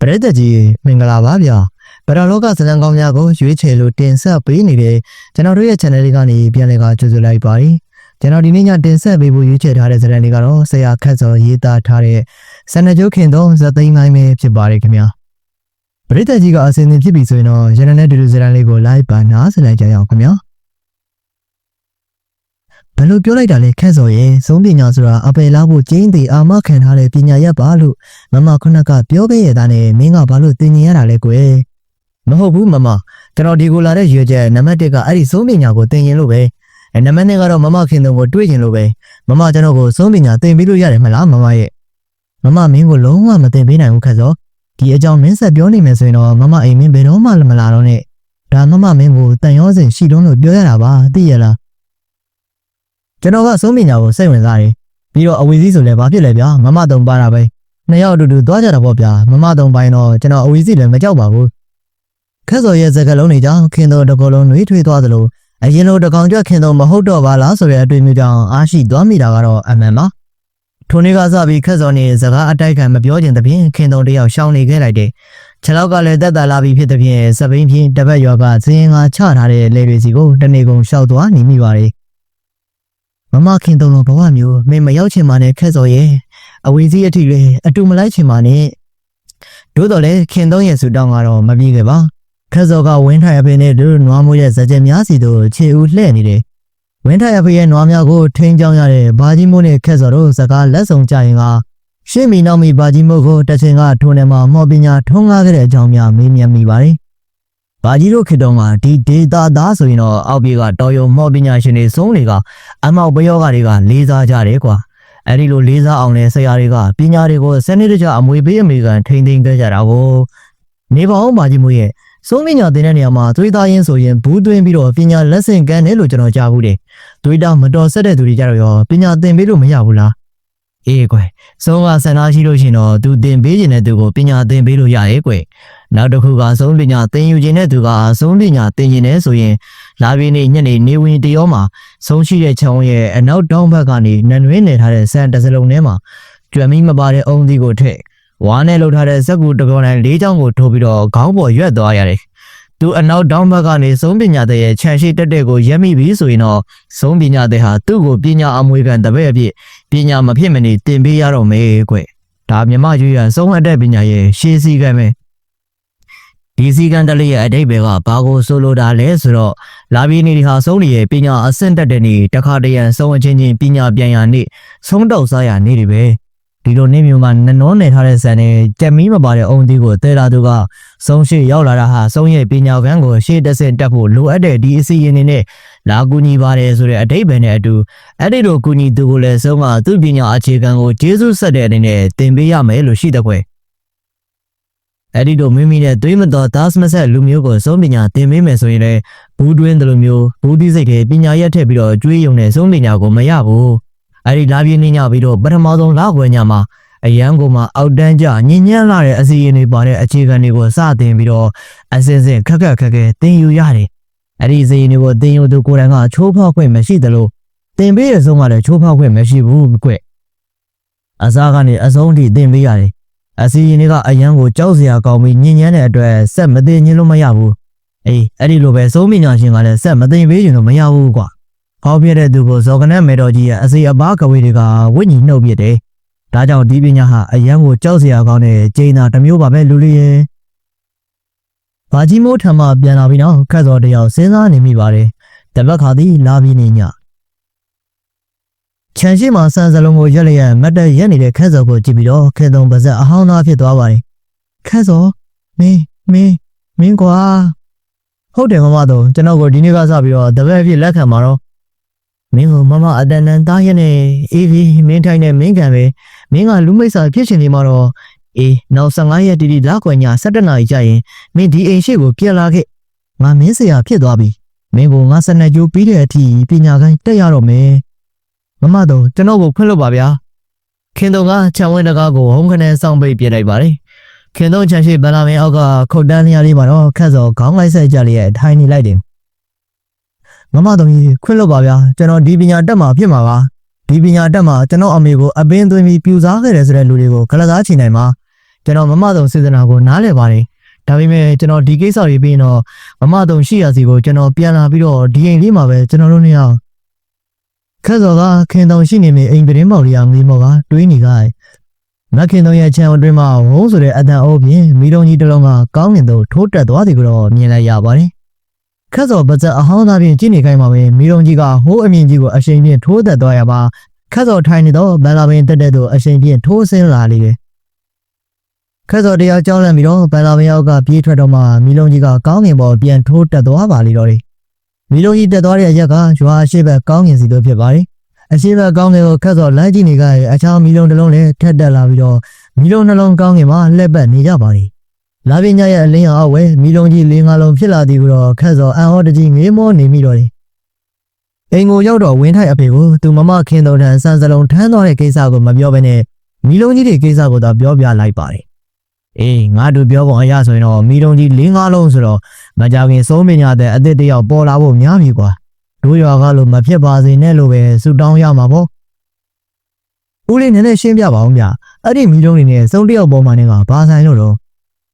ပရိသတ်ကြီးမင်္ဂလာပါဗျာဗရလောကဇလံကောင်းများကိုရွေးချယ်လို့တင်ဆက်ပေးနေတဲ့ကျွန်တော်တို့ရဲ့ channel လေးကနေပြန်လည်ကကြိုဆိုလိုက်ပါတယ်ကျွန်တော်ဒီနေ့ညတင်ဆက်ပေးဖို့ရွေးချယ်ထားတဲ့ဇာတ်လမ်းလေးကတော့ဆရာခတ်စောရေးသားထားတဲ့စန္ဒကျုပ်ခင်သောဇသိန်းပိုင်းပဲဖြစ်ပါတယ်ခင်ဗျာပရိသတ်ကြီးကအစင်းသင်ဖြစ်ပြီဆိုရင်တော့ရန်နဲ့တူတူဇာတ်လမ်းလေးကို live ပါနားဆင်လိုက်ကြရအောင်ခင်ဗျာ ဘယ်လိုပြောလိုက်တာလဲခက်စော်ရဲ့သုံးပညာဆိုတာအပယ်လားဖို့ကျင်းသေးအာမခံထားတဲ့ပညာရပ်ပါလို့မမခုနကပြောခဲ့ရတာနဲ့မင်းကဘာလို့သင်ញင်ရတာလဲကွယ်မဟုတ်ဘူးမမကျွန်တော်ဒီကိုလာတဲ့ရွေချက်နံပါတ်1ကအဲ့ဒီသုံးပညာကိုသင်ရင်လို့ပဲအဲနံပါတ်2ကတော့မမခင်တုံကိုတွေးရင်လို့ပဲမမကျွန်တော်ကိုသုံးပညာသင်ပေးလို့ရတယ်မလားမမရဲ့မမမင်းကိုလုံးဝမသင်ပေးနိုင်ဘူးခက်စော်ဒီအကြောင်းမင်းဆက်ပြောနေမယ်ဆိုရင်တော့မမအိမ်မင်းဘယ်တော့မှမလာတော့နဲ့ဒါမမမင်းကိုတန်ရောစင်ရှိတုံးလို့ပြောရတာပါသိရလား ကျွန်တော်ကသုံးပညာကိုစိတ်ဝင်စားတယ်ပြီးတော့အဝေစီးဆိုလည်းဘာဖြစ်လဲဗျာမမတုံပါတာပဲနှစ်ယောက်အတူတူသွားကြတာပေါ့ဗျာမမတုံပိုင်းတော့ကျွန်တော်အဝေစီးလည်းမကြောက်ပါဘူးခက်စော်ရဲ့စကားလုံးတွေကြောင့်ခင်တော်တကောလုံးနှွေးထွေးသွားသလိုအရင်လိုတကောင်ကြခင်တော်မဟုတ်တော့ပါလားဆိုတဲ့အတွေ့အမြင်ကြောင့်အားရှိသွားမိတာကတော့အမှန်ပါထိုနေ့ကစပြီးခက်စော်နေစကားအတိုက်ခံမပြောချင်သဖြင့်ခင်တော်တယောက်ရှောင်းနေခဲ့လိုက်တယ်ခြေလောက်ကလည်းတက်တာလာပြီးဖြစ်သဖြင့်စပိန်ဖြင့်တပတ်ရွာကဇင်းငါချထားတဲ့လေတွေစီကိုတနေကုန်ရှောက်သွားနေမိပါတယ် မမခင်တုံလုံးဘဝမျိုးမင်းမရောက်ချင်ပါနဲ့ခက်စော်ရဲ့အဝေးကြီးအထိလေအတူမလိုက်ချင်ပါနဲ့တို့တော့လေခင်တုံးရဲ့ဆူတောင်းကတော့မပြီးခဲ့ပါခက်စော်ကဝင်းထိုင်အဖေနဲ့တို့နွားမိုးရဲ့ဇကြင်များစီတို့ခြေဦးလှဲ့နေတယ်ဝင်းထိုင်အဖေရဲ့နွားများကိုထိန်းချောင်းရတဲ့ဘာကြီးမိုးနဲ့ခက်စော်တို့စကားလက်ဆောင်ကြရင်ကရှင်းမီနောက်မီဘာကြီးမိုးကိုတချင်ကထုံးထဲမှာမော်ပညာထုံးကားခဲ့တဲ့အကြောင်းများမေးမြန်းမိပါတယ် ဘာကြီးတို့ခေတ္တကဒီဒေတာသားဆိုရင်တော့အောက်ပြေကတော်ရုံမော်ပညာရှင်တွေစုံးတွေကအမောက်ပယောဂတွေကလေးစားကြတယ်ကွာအဲ့ဒီလိုလေးစားအောင်လဲဆရာတွေကပညာတွေကိုစနစ်တကျအမွေပေးအမေကန်ထိမ့်သိမ်းခဲ့ကြတာကိုနေပါအောင်ပါကြီးမို့ရဲ့စုံးပညာသင်တဲ့နေရာမှာသွေးသားရင်းဆိုရင်ဘူးသွင်းပြီးတော့ပညာလက်ဆင့်ကမ်းတယ်လို့ကျွန်တော်ကြားဘူးတယ်သွေးသားမတော်ဆက်တဲ့သူတွေကြတော့ရောပညာသင်ပေးလို့မရဘူးလား အေးကွယ်ဆုံးကဆန္ဒရှိလို့ရှင်တော့သူသင်ပေးခြင်းတဲ့သူကိုပညာသင်ပေးလို့ရတယ်ကွယ်နောက်တစ်ခုကဆုံးပညာသင်ယူခြင်းတဲ့သူကဆုံးပညာသင်ခြင်းနဲ့ဆိုရင်လာပြီးနေညနေနေဝင်တရောမှာဆုံးရှိတဲ့ချောင်းရဲ့အနောက်တောင်ဘက်ကနေနန်ရွေးနေထားတဲ့ဆန်တစ်စလုံးထဲမှာကျွမ်းမီမပါတဲ့အုံသီးကိုထည့်ဝါနဲ့လှုပ်ထားတဲ့ဇက်ကူတကောတိုင်းလေးချောင်းကိုထိုးပြီးတော့ခေါင်းပေါ်ရွက်သွားရတယ်။သူအနောက်တောင်ဘက်ကနေဆုံးပညာတဲ့ရဲ့ခြံရှိတက်တဲ့ကိုရက်မိပြီဆိုရင်တော့ဆုံးပညာတဲ့ဟာသူ့ကိုပညာအမွေခံတပည့်အဖြစ် ပညာမဖြစ်မနေတင်ပေးရတော့မယ်ကွ။ဒါမြမရွေရဆုံးအပ်တဲ့ပညာရဲ့ရှေးစည်းကမ်းပဲ။ဒီစည်းကမ်းတလေးရဲ့အတိတ်ဘက်ကဘာကိုဆိုလိုတာလဲဆိုတော့လာပြီးနေဒီဟာဆုံးနေရဲ့ပညာအဆင့်တက်တဲ့နေ့တခါတရံဆုံးအချင်းချင်းပညာပြန်ရနေ့ဆုံးတော့စားရနေ့တွေပဲ ဒီလိုနေ့မျိုးမှာနနောနယ်ထားတဲ့ဇန်နဲ့ကြက်မီးမပါတဲ့အုံသီးကိုတဲလာသူကဆုံးရှိရောက်လာတာဟာဆုံးရဲ့ပညာကန်းကိုရှေ့တက်ဆင့်တက်ဖို့လိုအပ်တဲ့ဒီအစီအရင်တွေနဲ့လာကူညီပါတယ်ဆိုတဲ့အတိတ်ပဲနဲ့အတူအဲ့ဒီလိုကူညီသူကိုလည်းဆုံးကသူ့ပညာအခြေခံကိုကျေးဇူးဆက်တဲ့အနေနဲ့သင်ပေးရမယ်လို့ရှိတဲ့ကွယ်အဲ့ဒီလိုမိမိနဲ့သွေးမတော်သားမဆက်လူမျိုးကိုဆုံးပညာသင်ပေးမယ်ဆိုရင်လည်းဘူးတွင်းတယ်လို့မျိုးဘူးတိစိတ်တွေပညာရက်ထက်ပြီးတော့ကျွေးယုံတဲ့ဆုံးပညာကိုမရဘူး အဲ့ဒီလာပြင်းနေညပြီးတော့ပထမဆုံးလောက်ွယ်ညမှာအရန်ကိုမှအောက်တန်းကြညဉ့်ညံ့လာတဲ့အစီအရင်တွေပါတဲ့အခြေခံတွေကိုစတင်ပြီးတော့အစင်စင်ခက်ခက်ခက်ခဲသင်ယူရတယ်အဲ့ဒီစီရင်တွေကိုသင်ယူသူကိုယ်တိုင်ကချိုးဖောက်ခွင့်မရှိသလိုသင်ပေးရဆုံးကလည်းချိုးဖောက်ခွင့်မရှိဘူးကွအစားကနေအဆုံးထိသင်ပေးရတယ်အစီရင်တွေကအရန်ကိုကြောက်စရာကောင်းပြီးညဉ့်ညမ်းတဲ့အတွက်ဆက်မသိညင်လို့မရဘူးအေးအဲ့ဒီလိုပဲစိုးမိညာရှင်ကလည်းဆက်မသိပေးရင်တော့မရဘူးကွာ ဟောပြတဲ့သူကိုဇော်ကနက်မေတော်ကြီးရဲ့အစီအပါကဝေတွေကဝိညာဉ်နှုတ်ပြတယ်ဒါကြောင့်ဒီပညာဟာအရန်ကိုကြောက်စရာကောင်းတဲ့ဂျိန်းသာတစ်မျိုးပါပဲလူလေးရဲ့ဘာကြီးမိုးထံမှပြန်လာပြီးတော့ခက်စော်တယောက်စဉ်းစားနေမိပါတယ်တပတ်ခါသည်လာပြီးနေညခြံရှိမှဆန်စလုံးကိုရက်လျက်မတ်တက်ရက်နေတဲ့ခက်စော်ကိုကြည့်ပြီးတော့ခဲတုံပါဇက်အဟောင်းသားဖြစ်သွားပါတယ်ခက်စော်မင်းမင်းမင်းကွာဟုတ်တယ်မမတော့ကျွန်တော်ကိုဒီနေ့ကစပြီးတော့တပည့်ဖြစ်လက်ခံมาတော့ မင်းကမမအတန်တန်သားရနဲ့အေးပြီးမင်းထိုင်နဲ့မင်းခံပဲမင်းကလူမိတ်ဆာဖြစ်ချင်နေမှာတော့အေးနောက်15ရက်တီတီလောက်ကွယ်ည17နာရီကြာရင်မင်းဒီအိမ်ရှိကိုပြန်လာခဲ့ငါမင်းဆရာဖြစ်သွားပြီမင်းကငါစနေကြိုးပြီးတဲ့အထိပညာကိုင်းတက်ရတော့မယ်မမတော့ကျွန်တော်ကိုခွင့်လို့ပါဗျာခင်တုံကခြံဝင်းတကားကိုဟုံးခနဲစောင့်ပိတ်ပြလိုက်ပါတယ်ခင်တုံးချန်ရှိဗလာမင်းအောက်ကခုတ်တန်းလျားလေးမှာတော့ခက်စောခေါင်းလိုက်ဆက်ကြလျက်ထိုင်နေလိုက်တယ် မမတော်ကြီးခွင့်လို့ပါဗျာကျွန်တော်ဒီပညာတက်မှာဖြစ်မှာပါဒီပညာတက်မှာကျွန်တော်အမေကိုအပင်းသွင်းပြီးပြူစားခဲ့တယ်ဆိုတဲ့လူတွေကိုကလစားချင်နိုင်မှာကျွန်တော်မမတုံစေတနာကိုနားလည်ပါတယ်ဒါပေမဲ့ကျွန်တော်ဒီကိစ္စတွေပြီးရင်တော့မမတုံရှိရစီကိုကျွန်တော်ပြန်လာပြီးတော့ဒီအိမ်လေးမှာပဲကျွန်တော်တို့နှစ်ယောက်ခက်စော်ကခင်တုံရှိနေမိအိမ်ပရင်းပေါက်လေးအောင်လေးမော်ကတွေးနေကြတယ်မခင်တုံရဲ့ချန်အတွင်းမှာဝုန်းဆိုတဲ့အတန်အိုးပြင်မိလုံးကြီးတစ်လုံးကကောင်းငင်သို့ထိုးတက်သွားသည်ကိုတော့မြင်လိုက်ရပါတယ် ခက်စော်ပါဇက်အဟောင်းသားဖြင့်ကြည့်နေခိုင်းပါပဲမိလုံးကြီးကဟိုးအမြင့်ကြီးကိုအရှိန်ဖြင့်ထိုးတက်သွားရပါခက်စော်ထိုင်နေတော့ဘန်လာပင်တက်တဲ့သို့အရှိန်ဖြင့်ထိုးဆင်းလာလေတယ်ခက်စော်တရားကြောင်းလန့်ပြီးတော့ဘန်လာပင်ရောက်ကပြေးထွက်တော့မှမိလုံးကြီးကကောင်းငင်ပေါ်ပြန်ထိုးတက်သွားပါလေတော့တယ်မိလုံးကြီးတက်သွားတဲ့အရက်ကရွာအရှိဘက်ကောင်းငင်စီတို့ဖြစ်ပါတယ်အရှိဘက်ကောင်းငင်ကိုခက်စော်လိုက်ကြည့်နေကြရဲ့အခြားမိလုံးတစ်လုံးလည်းထက်တက်လာပြီးတော့မီလုံးနှလုံးကောင်းငင်မှာလှက်ပတ်နေကြပါလေ လာပညာရဲ့အလင်းအောင်ဝဲမီလုံးကြီးလေးငါလုံးဖြစ်လာသည်ကိုတော့ခက်စောအန်ဟောတကြီးငေးမောနေမိတော့တယ်အိမ်ကိုရောက်တော့ဝင်းထိုက်အဖေကိုသူမမခင်တော်ထန်စံစလုံးထမ်းသွားတဲ့ကိစ္စကိုမပြောဘဲနဲ့မီလုံးကြီးတွေကိစ္စကိုတော့ပြောပြလိုက်ပါတယ်အေးငါတို့ပြောပုံအရဆိုရင်တော့မီလုံးကြီးလေးငါလုံးဆိုတော့မကြခင်စိုးမညာတဲ့အစ်စ်တယောက်ပေါ်လာဖို့များပြီကွာတို့ရွာကလို့မဖြစ်ပါစေနဲ့လို့ပဲဆူတောင်းရမှာပေါ့ဦးလေးနည်းနည်းရှင်းပြပါဦးဗျအဲ့ဒီမီလုံးတွေနဲ့စုံတယောက်ပေါ်မှာနေကဘာဆိုင်လို့တော့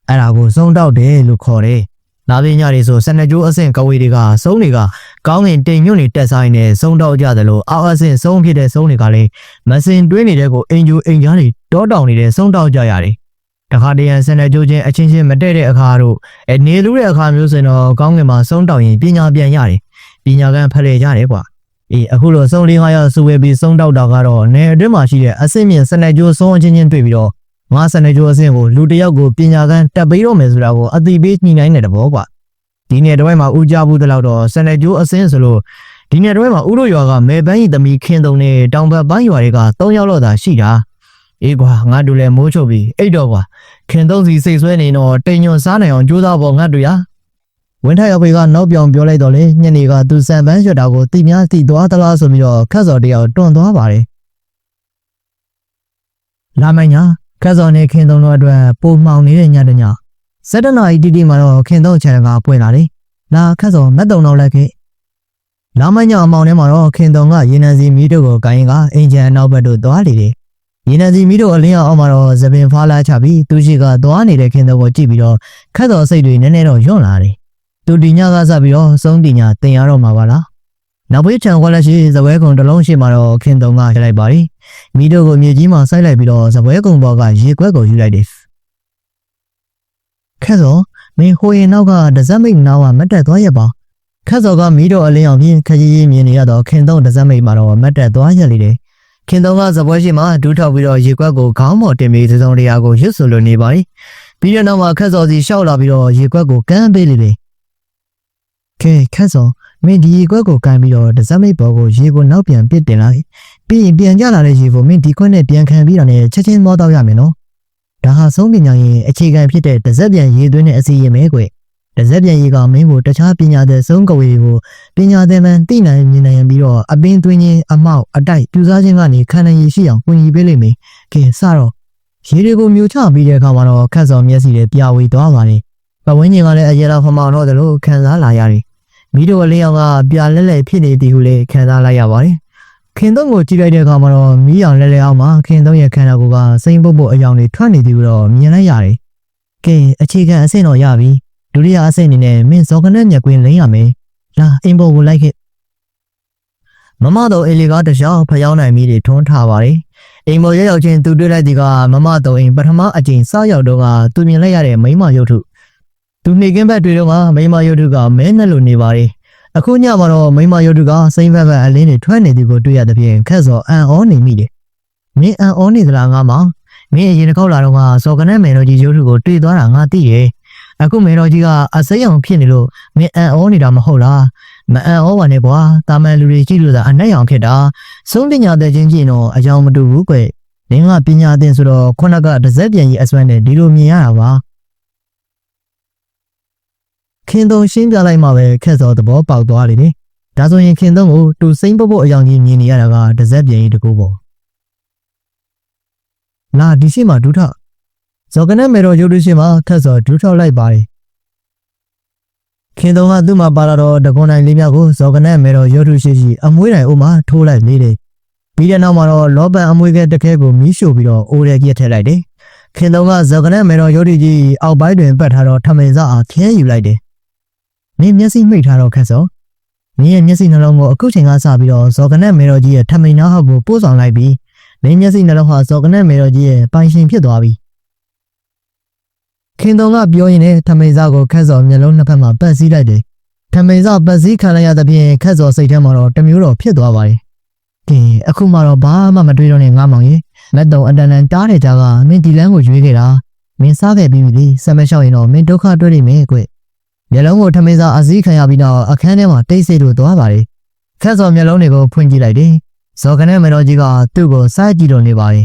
အဲ့ဒါကိုစုံတောက်တယ်လို့ခေါ်တယ်။နာပညာတွေဆိုစနကြိုးအဆင့်ကဝေတွေကစုံတွေကကောင်းငင်တိမ်ညွန့်တွေတက်ဆိုင်နေစုံတောက်ကြတယ်လို့အောက်အဆင့်စုံဖြစ်တဲ့စုံတွေကလည်းမစင်တွင်းနေတဲ့ကိုအင်ဂျူအင်ကြားတွေတောတောင်နေတဲ့စုံတောက်ကြရတယ်။တခါတရံစနကြိုးချင်းအချင်းချင်းမတည့်တဲ့အခါတို့အနေလူတဲ့အခါမျိုးစင်တော့ကောင်းငင်မှာစုံတောက်ရင်ပညာပြန်ရတယ်။ပညာကံဖလှယ်ကြတယ်ကွာ။အေးအခုလိုစုံလေးငါးယောက်စုဝေးပြီးစုံတောက်တာကတော့နေအတွင်းမှာရှိတဲ့အဆင့်မြင့်စနက်ကျိုးစုံအချင်းချင်းတွေ့ပြီးတော့ ငါစနက်ကျိုးအဆင့်ကိုလူတစ်ယောက်ကိုပညာကန်းတက်ပေးတော့မယ်ဆိုတာကိုအသိပေးညှိနှိုင်းတဲ့တဘောကွာဒီနေ့တစ်ဝက်မှာဦးကြဘူးတလောက်တော့စနက်ကျိုးအဆင့်ဆိုလို့ဒီနေ့တစ်ဝက်မှာဦးတို့ရွာကမဲပန်းကြီးသမီးခင်းတုံနဲ့တောင်ဘက်ပန်းရွာတွေက၃ယောက်လောက်သာရှိတာအေးကွာငါတို့လည်းမိုးချုပ်ပြီးအိတ်တော့ကွာခင်တုံးစီစိတ်ဆွဲနေတော့တိမ်ညွန်စားနိုင်အောင်ကြိုးစားဖို့ငါတို့ရဝင်းထိုက်အဖေကနောက်ပြောင်ပြောလိုက်တော့လေညနေကသူစံပန်းရွက်တာကိုတိများတိသွားသလားဆိုပြီးတော့ခက်စော်တယောက်တွန့်သွားပါတယ်လာမညာ ခက်စော်နဲ့ခင်သုံးတို့အတွက်ပုံမှောင်နေတဲ့ညတညစက်တနာဤတီတီမှာတော့ခင်သုံးချန်ကပွင့်လာတယ်လာခက်စော်မက်တုံတော့လိုက်ခဲ့လာမညာအမောင်ထဲမှာတော့ခင်သုံးကရေနံစီမီးတို့ကိုကိုင်းကအင်ဂျင်အနောက်ဘက်တို့သွားလေတယ်ရေနံစီမီးတို့အလင်းအောင်မှာတော့သပင်ဖားလာချပြီးသူရှိကသွားနေတဲ့ခင်သုံးကိုကြည့်ပြီးတော့ခက်စော်စိတ်တွေနည်းနည်းတော့ညွန့်လာတယ်သူဒီညကစပြီးတော့စုံတင်ညာတင်ရတော့မှာပါလား နောက်ဘေးချံခွက်လက်ရှိဇပွဲကုံတစ်လုံးရှိမှတော့ခင်တုံကရလိုက်ပါပြီမိတို့ကိုမြေကြီးမှာစိုက်လိုက်ပြီးတော့ဇပွဲကုံဘောကရေခွက်ကိုယူလိုက်တယ်ခက်စောမင်းဟိုရင်နောက်ကဒဇက်မိတ်နောက်ကမတ်တက်သွားရပါခက်စောကမိတို့အလင်းအောင်ပြင်ခကြီးကြီးမြင်နေရတော့ခင်တုံဒဇက်မိတ်မှာတော့မတ်တက်သွားရလေတယ်ခင်တုံကဇပွဲရှိမှဒူးထောက်ပြီးတော့ရေခွက်ကိုခေါင်းပေါ်တင်ပြီးသစုံတရားကိုရွတ်ဆိုလိုနေပါပြီပြီးတဲ့နောက်မှာခက်စောစီရှောက်လာပြီးတော့ရေခွက်ကိုကမ်းပေးလေတယ်ကဲခက်စော မင်းဒီရေခွက်ကိုကန်ပြီးတော့ဒဇက်မိတ်ဘော်ကိုရေကိုနောက်ပြန်ပစ်တင်လိုက်ပြီးရင်ပြန်ကြလာတဲ့ရေကိုမင်းဒီခွက်နဲ့ပြန်ခံပြီးတော့လည်းချက်ချင်းမောတော့ရမယ်နော်ဒါဟာဆုံးပညာရင်အခြေခံဖြစ်တဲ့ဒဇက်ပြန်ရေသွင်းတဲ့အစီအရင်ပဲကွဒဇက်ပြန်ရေကမင်းကိုတခြားပညာတဲ့ဆုံးကဝေကိုပညာသင်မှန်သိနိုင်မြင်နိုင်ပြီးတော့အပင်သွင်းခြင်းအမောက်အတိုက်ပြူစားခြင်းကနေခံနိုင်ရရှိအောင်ကူညီပေးလိမ့်မယ်ကဲစတော့ရေတွေကိုမြူချပြီးတဲ့အခါမှာတော့ခက်စောမျက်စိတွေပြဝေသွားပါတယ်ပဝင်းကြီးကလည်းအရေတော်ဖမောင်တော့တယ်လို့ခံစားလာရတယ် မိတို့အလေးအောင်ကပြာလက်လက်ဖြစ်နေသည်ဟုလည်းခံစားလိုက်ရပါတယ်။ခင်သုံးကိုကြည့်လိုက်တဲ့အခါမှာတော့မီးအောင်လဲလဲအောင်မှာခင်သုံးရဲ့ခန္ဓာကိုယ်ကစိမ့်ပုတ်ပုတ်အယောင်တွေထွက်နေသည်ကိုတော့မြင်လိုက်ရတယ်။ကဲအခြေခံအဆင့်တော့ရပြီ။ဒုတိယအဆင့်အနေနဲ့မင်းဇော်ကနက်မျက်ကွင်းလိမ့်ရမယ်။လာအိမ်ပေါ်ကိုလိုက်ခဲ့။မမတော်အေလီကတခြားဖျောင်းနိုင်မိတွေထွန်းထားပါတယ်။အိမ်ပေါ်ရောက်ရောက်ချင်းသူတွေ့လိုက်သည်ကမမတော်အိမ်ပထမအကြိမ်စားရောက်တော့ကသူမြင်လိုက်ရတဲ့မိမရုပ်ထု သူနေကင်းဘက်တွေတော့ကမိမရုပ်ထုကမဲနဲ့လိုနေပါတယ်။အခုညမှာတော့မိမရုပ်ထုကစိမ့်ဘက်ဘက်အလင်းတွေထွက်နေသည်ကိုတွေ့ရတဲ့ဖြင့်ခက်စောအံ့ဩနေမိတယ်။မင်းအံ့ဩနေသလားငါမမင်းအရင်တစ်ခေါက်လာတော့ကစော်ကနက်မယ်တော်ကြီးရုပ်ထုကိုတွေ့သွားတာငါသိရဲ့။အခုမယ်တော်ကြီးကအစိမ်းအောင်ဖြစ်နေလို့မင်းအံ့ဩနေတာမဟုတ်လား။မအံ့ဩပါနဲ့ကွာတာမန်လူတွေကြည့်လို့သာအနှက်အောင်ဖြစ်တာဆုံးပညာတဲ့ချင်းကြည့်တော့အကြောင်းမတူဘူးကွ။နင်းကပညာသင်ဆိုတော့ခုနကတစ်စက်ပြန်ကြီးအစွမ်းနဲ့ဒီလိုမြင်ရတာပါ ခင်တုံရှင်းပြလိုက်မှပဲခက်စောသဘောပေါက်သွားလေတယ်ဒါဆိုရင်ခင်တုံကိုတူစိမ့်ပုတ်ပုတ်အယောင်ကြီးမြင်နေရတာကတစ်စက်ပြန်ကြီးတကူပေါ့လာဒီရှိမှဒူးထောက်ဇော်ကနဲ့မေတော်ရုပ်တွေ့ရှိမှခက်စောဒူးထောက်လိုက်ပါတယ်ခင်တုံကသူ့မှာပါလာတော့တကွန်တိုင်းလေးမြောက်ကိုဇော်ကနဲ့မေတော်ရုပ်တွေ့ရှိရှိအမွှေးတိုင်းအိုးမှာထိုးလိုက်နေတယ်ပြီးတဲ့နောက်မှာတော့လောပန်အမွှေးကဲတခဲကိုမီးရှို့ပြီးတော့အိုးရဲကြီးထည့်လိုက်တယ်ခင်တုံးကဇော်ကနဲ့မေတော်ရုတ်တိကြီးအောက်ပိုင်းတွင်ပတ်ထားတော့ထမိန်စားအားခဲယူလိုက်တယ်။ မင်းမျက်စိမှိတ်ထားတော့ခက်စော။မင်းရဲ့မျက်စိနှလုံးကိုအခုချိန်ကစပြီးတော့ဇော်ကနဲ့မေတော်ကြီးရဲ့ထမိန်နာဟောက်ကိုပို့ဆောင်လိုက်ပြီးမင်းမျက်စိနှလုံးဟာဇော်ကနဲ့မေတော်ကြီးရဲ့ပိုင်ရှင်ဖြစ်သွားပြီ။ခင်တုံးကပြောရင်လည်းထမိန်စားကိုခက်စောမျက်လုံးနှစ်ဖက်မှာပတ်စည်းလိုက်တယ်။ထမိန်စားပတ်စည်းခံလိုက်ရသဖြင့်ခက်စောစိတ်ထဲမှာတော့တမျိုးတော့ဖြစ်သွားပါတယ်။ကဲအခုမှတော့ဘာမှမတွေးတော့နဲ့ငါမောင်ရေမက်တုံအတန်တန်တားတဲ့ကြားကမင်းဒီလန်းကိုရွေးခဲ့တာမင်းစားခဲ့ပြီးပြီဆက်မလျှောက်ရင်တော့မင်းဒုက္ခတွေ့နေမယ်ကွ မျက်လုံးကိုထမင်းစားအစည်းခံရပြီးတော့အခန်းထဲမှာတိတ်ဆိတ်လို့သွားပါတယ်ခက်စော်မျက်လုံးတွေကိုဖွင့်ကြည့်လိုက်တယ်ဇော်ကနေမတော်ကြီးကသူ့ကိုစားကြည့်လို့နေပါတယ်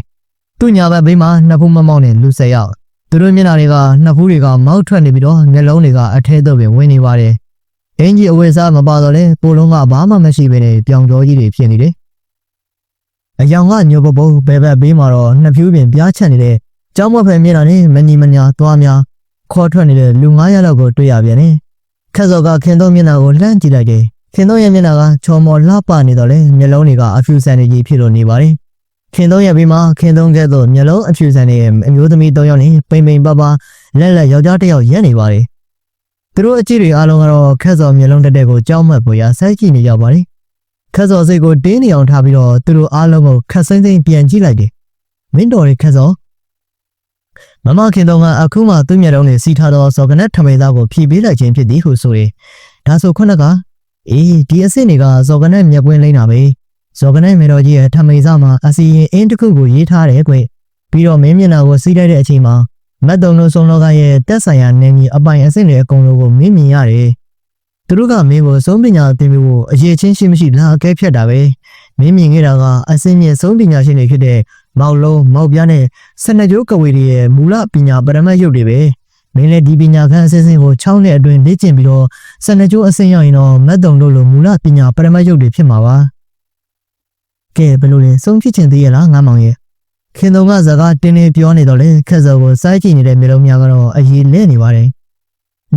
သူ့ညာဘက်ဘေးမှာနှစ်ဖူးမမောက်နဲ့လူဆက်ရောက်သူတို့မျက်နှာတွေကနှစ်ဖူးတွေကမောက်ထွက်နေပြီးတော့မျက်လုံးတွေကအထဲသို့ပင်ဝင်နေပါတယ်အင်ကြီးအဝယ်စားမပါတော့လဲပိုလုံးကဘာမှမရှိဘဲနဲ့ပြောင်ကြောကြီးတွေဖြစ်နေတယ်အယောင်ကညိုပပုတ်ဘဲဘက်ဘေးမှာတော့နှစ်ဖြူးပင်ပြားချက်နေတဲ့ကျောင်းမဖယ်မျက်နှာနဲ့မညီမညာသွားများ ခေါ်ထွက်နေတဲ့လူ900လောက်ကိုတွေ့ရပြန်တယ်ခက်စော်ကခင်သုံးမျက်နှာကိုလှမ်းကြည့်လိုက်တယ်ခင်သုံးရဲ့မျက်နှာကချော်မော်လှပနေတော့လေမျက်လုံးတွေကအဖြူဆန်နေကြီးဖြစ်လို့နေပါတယ်ခင်သုံးရဲ့ဘေးမှာခင်သုံးကဲ့သို့မျက်လုံးအဖြူဆန်နေတဲ့အမျိုးသမီး၃ယောက်နဲ့ပိန်ပိန်ပပလက်လက်ယောက်ျားတစ်ယောက်ရက်နေပါတယ်သူတို့အကြည့်တွေအားလုံးကတော့ခက်စော်မျက်လုံးတက်တဲ့ကိုကြောက်မှတ်ပေါ်ရဆက်ကြည့်နေကြပါတယ်ခက်စော်စိတ်ကိုတင်းနေအောင်ထားပြီးတော့သူတို့အားလုံးကိုခက်စိမ့်စိမ့်ပြန်ကြည့်လိုက်တယ်မင်းတော်ရဲ့ခက်စော် မမခင်တော်ကအခုမှသူ့မျက်လုံးနဲ့စီထားတော့ဇော်ကနက်ထမိန်သားကိုဖြီးပေးလိုက်ခြင်းဖြစ်သည်ဟုဆိုရင်ဒါဆိုခုနကအေးဒီအစ်စ်တွေကဇော်ကနက်မျက်ကွင်းလိမ့်တာပဲဇော်ကနက်မေတော်ကြီးရဲ့ထမိန်သားမှာအစီရင်အင်းတစ်ခုကိုရေးထားတယ်ကွပြီးတော့မင်းမျက်နှာကိုစီးလိုက်တဲ့အချိန်မှာမတ်တုံလုံးစုံလောကရဲ့တက်ဆိုင်ရာနေကြီးအပိုင်အဆင့်တွေအကုန်လုံးကိုမင်းမြင်ရတယ်သူတို့ကမင်းကိုဆုံးပညာသင်ပြီးဖို့အရေးချင်းရှိမရှိလာအကဲဖြတ်တာပဲမင်းမြင်ခဲ့တာကအစင်းမြင့်ဆုံးပညာရှင်တွေဖြစ်တဲ့ မောက်လုံးမောက်ပြားနဲ့ဆနကြိုးကဝေတွေရဲ့မူလပညာပရမတ်ရုပ်တွေပဲမင်းလည်းဒီပညာခန်းအစင်းစင်းကို6နှစ်အတွင်းလေ့ကျင့်ပြီးတော့ဆနကြိုးအစင်းရောက်ရင်တော့မတ်တုံတို့လိုမူလပညာပရမတ်ရုပ်တွေဖြစ်မှာပါကဲဘယ်လိုလဲဆုံးဖြစ်ချင်သေးရလားငါမောင်ရဲ့ခင်တုံကစကားတင်းတင်းပြောနေတော့လေခက်စော်ကိုစိုက်ကြည့်နေတဲ့မျိုးလုံးများကတော့အရေးလဲနေပါတယ်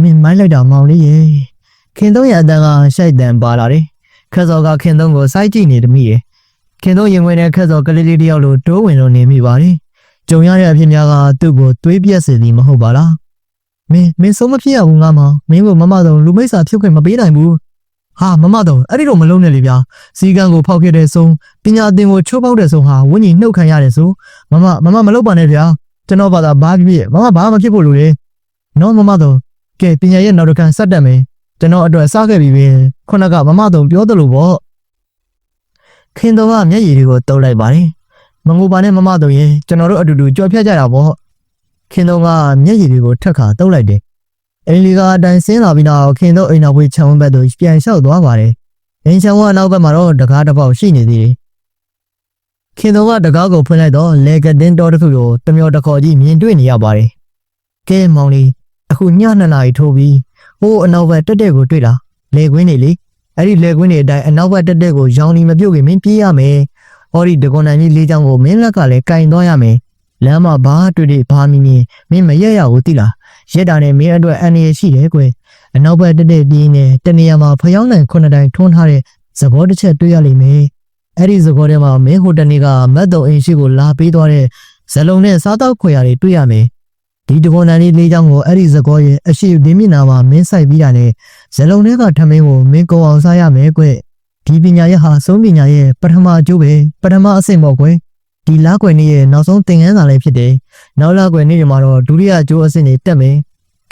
မင်းမိုက်လိုက်တာမောင်လေးရေခင်တုံရဲ့အတန်ကရှိုက်တန်ပါလာတယ်ခက်စော်ကခင်တုံကိုစိုက်ကြည့်နေတမိတယ် ခင်တုံရင်ဝင်တဲ့ခက်စော်ကလေးလေးတယောက်လိုတိုးဝင်လို့နေမိပါတယ်ကြုံရတဲ့အဖြစ်များကသူ့ကိုတွေးပြက်စေသည်မဟုတ်ပါလားမင်းမင်းဆုံးမဖြစ်ရဘူးငါမောင်မင်းကိုမမတော့လူမိတ်စာဖြစ်ခွင့်မပေးနိုင်ဘူးဟာမမတော့အဲ့ဒီတော့မလုံးနဲ့လေဗျာစီကံကိုဖောက်ခဲ့တဲ့ဆုံးပညာသင်ကိုချိုးပေါက်တဲ့ဆုံးဟာဝိညာဉ်နှုတ်ခံရတယ်ဆိုမမမမမလုပ်ပါနဲ့ဗျာကျွန်တော်ဘာသာဘာဖြစ်ဖြစ်မမဘာမှမဖြစ်ဖို့လိုတယ်နော်မမတော့ကဲပညာရဲ့နောက်တစ်ခါစက်တက်မယ်ကျွန်တော်အတွက်စားခဲ့ပြီပဲခုနကမမတော့ပြောသလိုပေါ့ ခင်တော်ကမျက်ရည်တွေကိုတုံးလိုက်ပါတယ်မငိုပါနဲ့မမတော့ရင်ကျွန်တော်တို့အတူတူကြော်ဖြတ်ကြတာပေါ့ခင်တော်ကမျက်ရည်တွေကိုထက်ခါတုံးလိုက်တယ်အင်လီကအတိုင်းဆင်းလာပြီးတော့ခင်တော်အိမ်တော်ဝေးချောင်းဘက်သို့ပြန်လျှောက်သွားပါတယ်အင်းချောင်းကနောက်ဘက်မှာတော့တကားတစ်ပေါက်ရှိနေသေးတယ်ခင်တော်ကတကားကိုဖွင့်လိုက်တော့လေကတင်းတော်တစ်ခုကိုတမျောတခေါ်ကြီးမြင်တွေ့နေရပါတယ်ကဲမောင်လေးအခုညနှစ်နာရီထိုးပြီးဟိုးအနောက်ဘက်တက်တက်ကိုတွေ့တာလေကွင်းနေလေ အဲ့ဒီလေကွင်းနေအတိုင်းအနောက်ဘက်တက်တက်ကိုရောင်နေမပြုတ်ခင်မင်းပြေးရမယ်ဟောဒီဒဂွန်နန်ကြီးလေးချောင်းကိုမင်းလက်ကလည်းကင်သွားရမယ်လမ်းမှာဘာတွေ့တွေ့ဘာမင်းမင်းမင်းမရက်ရဘူးတိလားရက်တာနဲ့မင်းအတွက်အန်ရရှိတယ်ကွယ်အနောက်ဘက်တက်တက်ပြေးနေတနေရာမှာဖျောင်းနိုင်ခုနှစ်တိုင်ထွန်းထားတဲ့သဘောတစ်ချက်တွေ့ရလိမ့်မယ်အဲ့ဒီသဘောထဲမှာမင်းဟိုတနေ့ကမတ်တုံအိမ်ရှိကိုလာပေးသွားတဲ့ဇလုံးနဲ့စားတော့ခွေရတွေတွေ့ရမယ် ဒီတကွန်နန်လေးလေးချောင်းကိုအဲ့ဒီသကောရဲ့အရှိဒီမျက်နာမှာမင်းဆိုင်ပြီးတာနဲ့ဇလုံးတွေကထမင်းကိုမင်းကုံအောင်စားရမယ်ကွဒီပညာရဲ့ဟာဆုံးပညာရဲ့ပထမအကျိုးပဲပထမအဆင့်ပေါ့ကွယ်ဒီလားကွယ်နေ့ရဲ့နောက်ဆုံးသင်ခန်းစာလေးဖြစ်တယ်နောက်လားကွယ်နေ့တွေမှာတော့ဒုတိယအကျိုးအဆင့်တွေတက်မယ်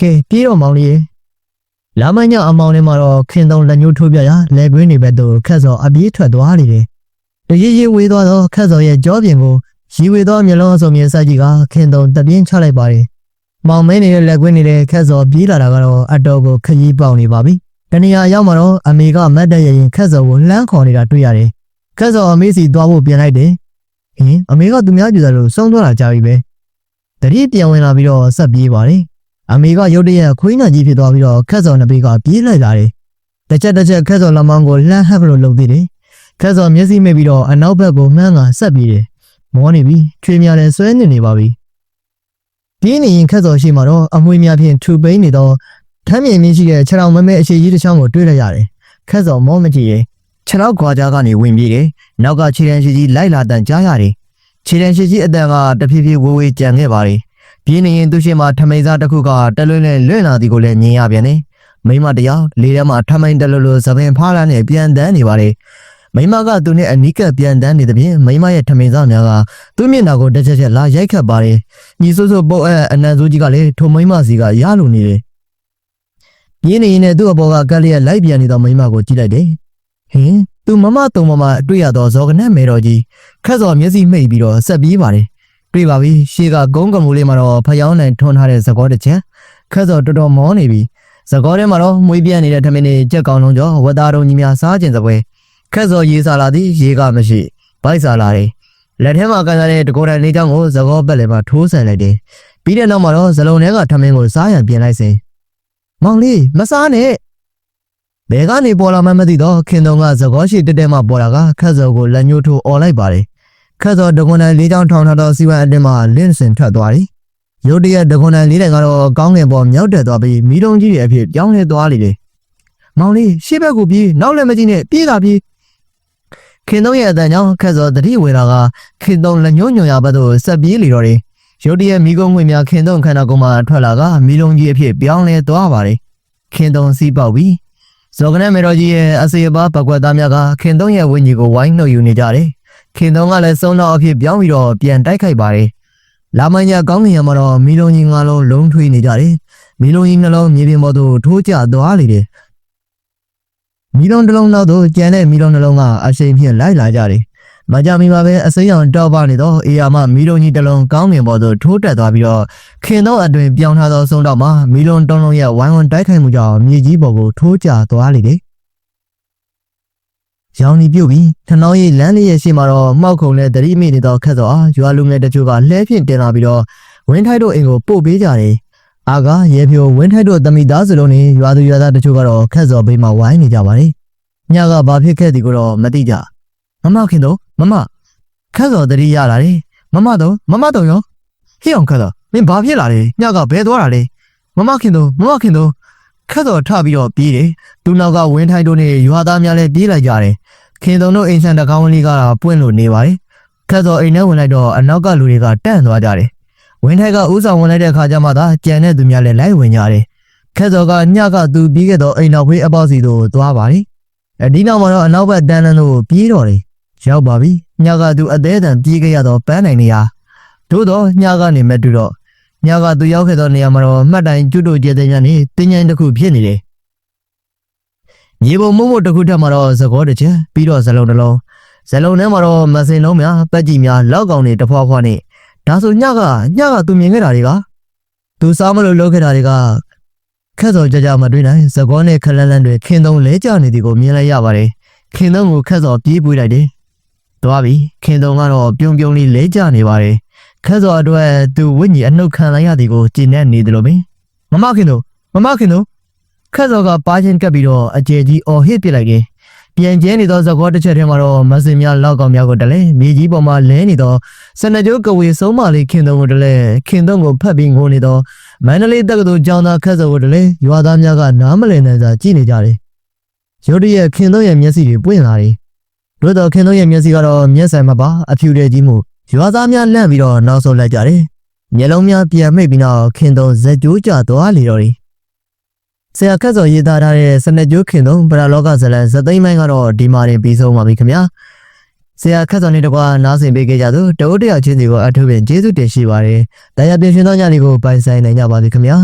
ကဲပြေးတော့မောင်လေးလာမညအမောင်လေးမှာတော့ခင်သုံးလက်ညှိုးထိုးပြရလက်ကွင်းတွေဘက်သို့ခက်စော်အပြေးထွက်သွားနေတယ်တရေရေဝေးသွားတော့ခက်စော်ရဲ့ကြောပြင်ကိုရီဝေသောမျိုးလုံးအစုံမြင်ဆက်ကြီးကခင်သုံးတပြင်းချလိုက်ပါတယ် မောင်မင်းနေတဲ့လက်ကွင်းနေတဲ့ခက်စော်ပြေးလာတာကတော့အတော်ကိုခရီးပေါက်နေပါပြီတနေရာရောက်မှတော့အမေကမတ်တက်ရရင်ခက်စော်ကိုလှမ်းခေါ်နေတာတွေ့ရတယ်ခက်စော်အမေစီသွားဖို့ပြန်လိုက်တယ်ဟင်အမေကသူများကြည့်တယ်လို့စုံသွားတာကြားပြီပဲတတိပြန်ဝင်လာပြီးတော့ဆက်ပြေးပါတယ်အမေကရုတ်တရက်ခွေးနာကြီးဖြစ်သွားပြီးတော့ခက်စော်နှစ်ပေကပြေးလိုက်လာတယ်တစ်ချက်တစ်ချက်ခက်စော်လက်မောင်းကိုလှမ်းဟပ်လို့လုပ်သေးတယ်ခက်စော်မျက်စိမိတ်ပြီးတော့အနောက်ဘက်ကိုမှန်းကဆက်ပြေးတယ်မောနေပြီချွေများလည်းဆွဲနေနေပါပြီ ပြေးနေရင်ခက်စော်ရှိမှတော့အမွေများဖြင့်ထူပိန်းနေတော့ထမ်းမြင်မြင့်ရှိတဲ့ခြေထောင်မဲမဲအခြေကြီးတစ်ချောင်းကိုတွေ့လိုက်ရတယ်ခက်စော်မောမကြည့်ရင်ခြေထောက်ခွာကြားကနေဝင်ပြေးတယ်နောက်ကခြေတန်းရှိကြီးလိုက်လာတန်ကြားရတယ်ခြေတန်းရှိကြီးအတန်ကတဖြည်းဖြည်းဝေးဝေးကြံခဲ့ပါတယ်ပြင်းနေရင်သူ့ရှိမှထမိန်စားတစ်ခုကတလွင်းနဲ့လွင့်လာသည်ကိုလည်းမြင်ရပြန်တယ်မိမတယောက်လေထဲမှာထမိန်တလူလူသပင်ဖားလာနဲ့ပြန်တန်းနေပါတယ် မိမကသူနဲ့အနီးကပ်ပြန်တန်းနေသဖြင့်မိမရဲ့ထမိန်စားများကသူ့မျက်နှာကိုတစ်ချက်ချက်လာရိုက်ခတ်ပါတယ်ညီဆိုးဆိုးပုတ်အဲအနံစိုးကြီးကလည်းထိုမိမစီကရလိုနေတယ်ပြင်းနေရင်လည်းသူ့အပေါ်ကကက်လျက်လိုက်ပြန်နေသောမိမကိုကြည့်လိုက်တယ်ဟင်သူမမတုံမမအတွေ့ရသောဇော်ကနက်မေတော်ကြီးခက်စော်မျက်စိမှိတ်ပြီးတော့ဆက်ပြေးပါတယ်တွေ့ပါပြီရှေ့ကကုန်းကမူလေးမှာတော့ဖျောင်းနိုင်ထွန်းထားတဲ့ဇကောတစ်ချက်ခက်စော်တော်တော်မောနေပြီဇကောထဲမှာတော့မွေးပြန့်နေတဲ့ထမင်းတွေကြက်ကောင်းလုံးကျော်ဝတ်သားတော်ကြီးများစားကျင်စပွဲ ခက်စော်ရေးစားလာသည်ရေကမရှိဗိုက်စားလာတယ်လက်ထဲမှာကန်စားတဲ့တကောတိုင်လေးချောင်းကိုဇကောပက်လည်းမှာထိုးဆန်လိုက်တယ်ပြီးတဲ့နောက်မှာတော့ဇလုံးထဲကထမင်းကိုစားရန်ပြင်လိုက်စဉ်မောင်လေးမစားနဲ့ဘယ်ကနေပေါ်လာမှမသိတော့ခင်တုံကဇကောရှိတက်တက်မှပေါ်လာကခက်စော်ကိုလက်ညှိုးထိုးអော်လိုက်ပါတယ်ခက်စော်တကွန်တိုင်လေးချောင်းထောင်ထားသောစီဝံအတင်းမှာလင်းစင်ထွက်သွားတယ်ရုတ်တရက်တခွန်တန်လေးတိုင်ကတော့ကောင်းငင်ပေါ်မြောက်တက်သွားပြီးမီးတုံးကြီးရဲ့အဖြစ်ပြောင်းလဲသွားလေတယ်။မောင်လေးရှေ့ဘက်ကိုပြေးနောက်လည်းမကြည့်နဲ့ပြေးတာပြေး ခင်သုံးရဲ့အတန်ကြောင့်ခက်စောတတိဝေလာကခင်သုံးလက်ညှိုးညွန်ရဘက်သို့ဆက်ပြေးလေတော့တယ်။ရုတ်တရက်မီးကုန်းငွေများခင်သုံးခန္ဓာကိုယ်မှာထွက်လာကမီးလုံးကြီးအဖြစ်ပြောင်းလဲသွားပါတယ်။ခင်သုံးစီးပေါက်ပြီးဇော်ကနမေတော်ကြီးရဲ့အစေပါပကွက်သားများကခင်သုံးရဲ့ဝိညာဉ်ကိုဝိုင်းနှုတ်ယူနေကြတယ်။ခင်သုံးကလည်းစုံတော့အဖြစ်ပြောင်းပြီးတော့ပြန်တိုက်ခိုက်ပါတယ်။လာမညာကောင်းကင်ရမှာတော့မီလုံးကြီးငါလုံးလုံးထွေးနေကြတယ်။မီလုံးကြီးနှလုံးမြေပြင်ပေါ်သို့ထိုးကျသွားလေတယ်။ မီလုံးတစ်လုံးနောက်သို့ကျန်တဲ့မီလုံးနှလုံးကအရှိန်ဖြင့်လိုက်လာကြတယ်။မကြမီမှာပဲအစိမ်းရောင်တောက်ပါနေတော့အေယာမမီလုံးကြီးတစ်လုံးကောင်းကင်ပေါ်သို့ထိုးတက်သွားပြီးတော့ခင်တော့အတွင်ပြောင်းထားသောဆုံးတော့မှာမီလုံးတုံးလုံးရဲ့ဝိုင်းဝန်းတိုက်ခိုက်မှုကြောင့်မြေကြီးပေါ်ကိုထိုးကျသွားလေတယ်။ရောင်နီပြုတ်ပြီးထနောင်းရိပ်လမ်းလေးရဲ့ရှေ့မှာတော့မှောက်ခုံနဲ့တတိမိနေတော့ခက်တော့ရွာလူငယ်တချို့ကလှဲဖြင့်တင်လာပြီးတော့ဝင်းထိုက်တို့အိမ်ကိုပို့ပေးကြတယ်။ အာကရေဖြိုဝင်းထိုက်တို့တမိသားစုလုံးနဲ့ရွာသူရွာသားတချို့ကတော့ခက်စော်ဘေးမှာဝိုင်းနေကြပါတယ်။ညကဘာဖြစ်ခဲ့သည်ကိုတော့မသိကြ။မမခင်တို့မမခက်စော်တတိရလာတယ်။မမတို့မမတို့ရောဟေ့အောင်ခက်စော်မင်းဘာဖြစ်လာလဲ။ညကဘဲသွားတာလဲ။မမခင်တို့မမခင်တို့ခက်စော်ထပြီးတော့ပြေးတယ်။သူနောက်ကဝင်းထိုက်တို့နဲ့ရွာသားများလည်းပြေးလိုက်ကြတယ်။ခင်တုံတို့အိမ်ဆန်တကောင်းလေးကပွင့်လို့နေပါတယ်။ခက်စော်အိမ်ထဲဝင်လိုက်တော့အနောက်ကလူတွေကတန့်သွားကြတယ်။ ဝင်းထိုက်ကဥဆောင်ဝင်လိုက်တဲ့ခါကျမှသာကြံတဲ့သူများလည်းလိုက်ဝင်ကြတယ်။ခက်စော်ကညကသူပြီးခဲ့တော့အိမ်နောက်ဖေးအပေါက်စီတို့သွားပါတယ်။အဲဒီနောက်မှာတော့အနောက်ဘက်တန်းလန်းတို့ပြေးတော့တယ်။ရောက်ပါပြီ။ညကသူအသေးအတန်ပြေးခဲ့ရတော့ပန်းနိုင်နေရ။သို့တော့ညကနေမဲ့တူတော့ညကသူရောက်ခဲ့သောနေရာမှာတော့မှတ်တိုင်ကျွတ်တို့ကျတဲ့ညနေတင်းញိုင်းတစ်ခုဖြစ်နေတယ်။မြေပုံမုံမုံတစ်ခုထက်မှာတော့သကောတစ်ချက်ပြီးတော့ဇလုံးတစ်လုံးဇလုံးထဲမှာတော့မစင်လုံးများပတ်ကြည့်များလောက်ကောင်တွေတဖွာဖွာနဲ့ ဒါဆိုညကညကသူမြင်ခဲ့တာတွေကသူစားမလို့လုပ်ခဲ့တာတွေကခက်စော်ကြကြမတွေ့နိုင်သကောနဲ့ခလန်းလန်းတွေခင်သုံးလဲကျနေသည်ကိုမြင်လိုက်ရပါတယ်ခင်သုံးကိုခက်စော်ပြေးပွေးလိုက်တယ်သွားပြီခင်သုံးကတော့ပြုံပြုံလေးလဲကျနေပါတယ်ခက်စော်အတွက်သူဝိညာဉ်အနှုတ်ခံလိုက်ရသည်ကိုကျင့်နေနေတယ်လို့ပဲမမခင်တို့မမခင်တို့ခက်စော်ကပါချင်းကပ်ပြီးတော့အကျယ်ကြီးအော်ဟစ်ပစ်လိုက်တယ်။ ပြန်ကျဲနေသောဇကောတစ်ချက်ထဲမှာတော့မစင်များလောက်ကောင်များကိုတလဲမြေကြီးပေါ်မှာလဲနေသောစနကြိုးကဝေဆုံးမလေးခင်တုံကိုတလဲခင်တုံကိုဖတ်ပြီးငိုနေသောမန္တလေးတက္ကသိုလ်ကျောင်းသားခက်စော်ကိုတလဲရွာသားများကနားမလည်နိုင်စွာကြည့်နေကြတယ်။ရုတ်တရက်ခင်တုံရဲ့မျက်စိတွေပွင့်လာတယ်။တို့တော့ခင်တုံရဲ့မျက်စိကတော့မျက်စံမပါအဖြူတဲ့ကြီးမှုရွာသားများလန့်ပြီးတော့နောက်ဆုတ်လိုက်ကြတယ်။မျက်လုံးများပြန်မိတ်ပြီးတော့ခင်တုံဇက်ကြိုးကျသွားလေတော့တယ် ဆရာခက်စော်ရေးသားထားတဲ့စနစ်ကျိုးခင်သုံးပရာလောကဇလန်ဇသိမ်းပိုင်းကတော့ဒီမှာတင်ပြီးဆုံးပါပြီခင်ဗျာဆရာခက်စော်နေတကွာနားဆင်ပေးခဲ့ကြသူတအုပ်တရချင်းစီကိုအထူးပင်ကျေးဇူးတင်ရှိပါတယ်တရားပြင်ရှင်သောညလေးကိုပိုင်ဆိုင်နိုင်ကြပါစေခင်ဗျာ